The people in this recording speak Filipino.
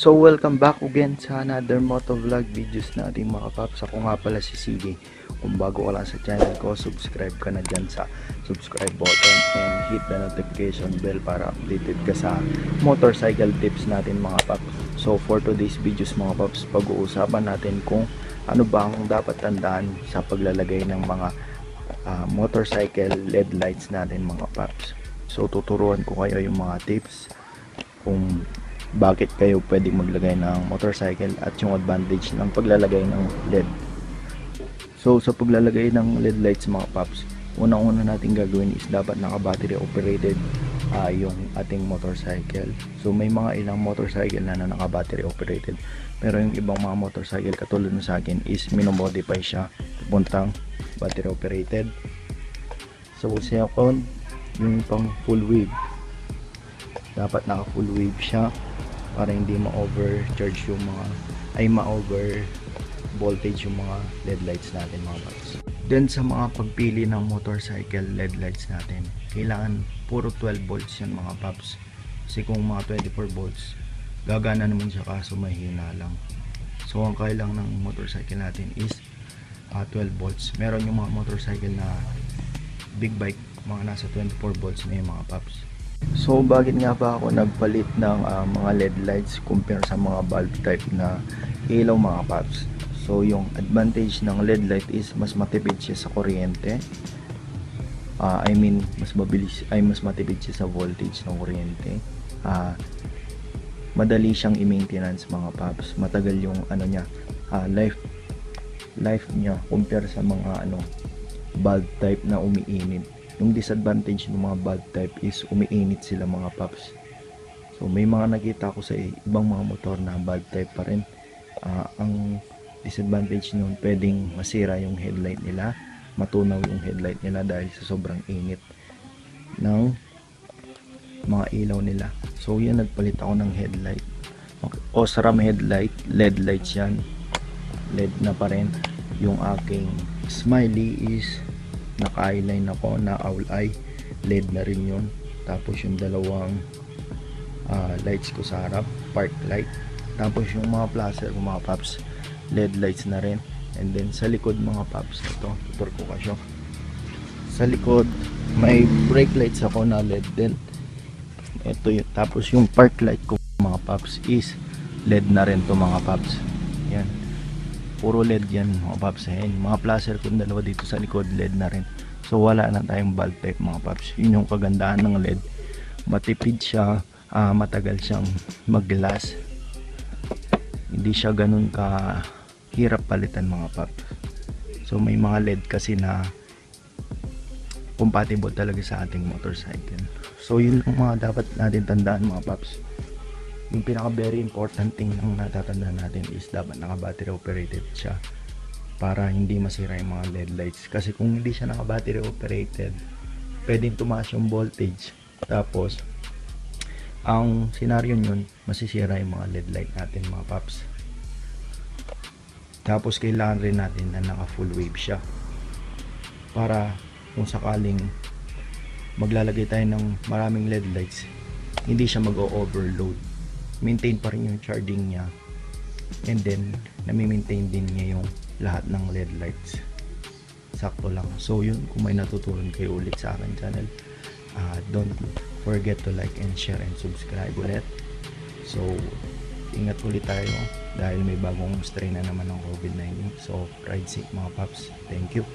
So welcome back again sa another motovlog videos natin mga paps. Ako nga pala si CD. Kung bago ka lang sa channel ko, subscribe ka na dyan sa subscribe button and hit the notification bell para updated ka sa motorcycle tips natin mga paps. So for today's videos mga paps, pag-uusapan natin kung ano ba ang dapat tandaan sa paglalagay ng mga ah, motorcycle LED lights natin mga paps. So tuturuan ko kayo yung mga tips kung bakit kayo pwedeng maglagay ng motorcycle at yung advantage ng paglalagay ng LED. So sa paglalagay ng LED lights mga paps, unang-una natin gagawin is dapat naka-battery operated ah, yung ating motorcycle. So may mga ilang motorcycle na, na naka-battery operated. Pero yung ibang mga motorcycle katulad ng sa akin is minomodify siya pupuntang battery operated. So sa akin, yung pang full wave dapat naka full wave siya para hindi ma-overcharge yung mga ay ma-over voltage yung mga LED lights natin mga paps. Then sa mga pagpili ng motorcycle LED lights natin, kailangan puro 12 volts yan mga paps. Kasi kung mga 24 volts, gagana naman siya kaso mahina lang. So ang kailangan ng motorcycle natin is ah, 12 volts. Meron yung mga motorcycle na big bike, mga nasa 24 volts na yung mga paps. So bakit nga ba ako nagpalit ng ah, mga LED lights compare sa mga bulb type na ilaw mga paps? So yung advantage ng LED light is mas matipid siya sa kuryente. Ah, I mean, mas mabilis ay mas matipid siya sa voltage ng kuryente. Ah, madali siyang i-maintenance mga paps. Matagal yung ano niya, ah, life life niya compare sa mga ano bulb type na umiinit yung disadvantage ng mga bulb type is umiinit sila mga paps. So may mga nakita ko sa ibang mga motor na bulb type pa rin. Ah, ang disadvantage nun pwedeng masira yung headlight nila matunaw yung headlight nila dahil sa sobrang init ng mga ilaw nila. So yan nagpalit ako ng headlight. Osram headlight LED lights yan. LED na pa rin. Yung aking smiley is naka-eyeline ako na owl eye. LED na rin yun. Tapos yung dalawang ah, lights ko sa harap park light. Tapos yung mga ko mga paps LED lights na rin. And then sa likod mga paps ito tutur ko kasyo sa likod may brake lights ako na LED din. Ito yun. Tapos yung park light ko mga paps is LED na rin to mga paps. Yan puro LED yan mga paps. Ayan, mga placer ko dalawa dito sa likod LED na rin. So wala na tayong bulb type mga paps. Yun yung kagandahan ng LED matipid siya ah, matagal siyang mag-glass. Hindi siya ganun ka hirap palitan mga paps. So may mga LED kasi na compatible talaga sa ating motorcycle. So yun ang mga dapat natin tandaan mga paps yung pinaka very important thing ang natatandaan natin is dapat naka battery operated siya para hindi masira yung mga LED lights. Kasi kung hindi siya naka battery operated pwedeng tumaas yung voltage. Tapos ang senaryo yun masisira yung mga LED light natin mga paps tapos kailangan rin natin na naka full wave siya para kung sakaling maglalagay tayo ng maraming LED lights hindi siya mag-overload maintain pa rin yung charging niya. And then nami-maintain din niya yung lahat ng LED lights. Sakto lang. So yun kung may natutunan kayo ulit sa akin channel ah, don't forget to like and share and subscribe ulit. So ingat ulit tayo dahil may bagong strain na naman ng COVID-19 so ride safe mga paps. Thank you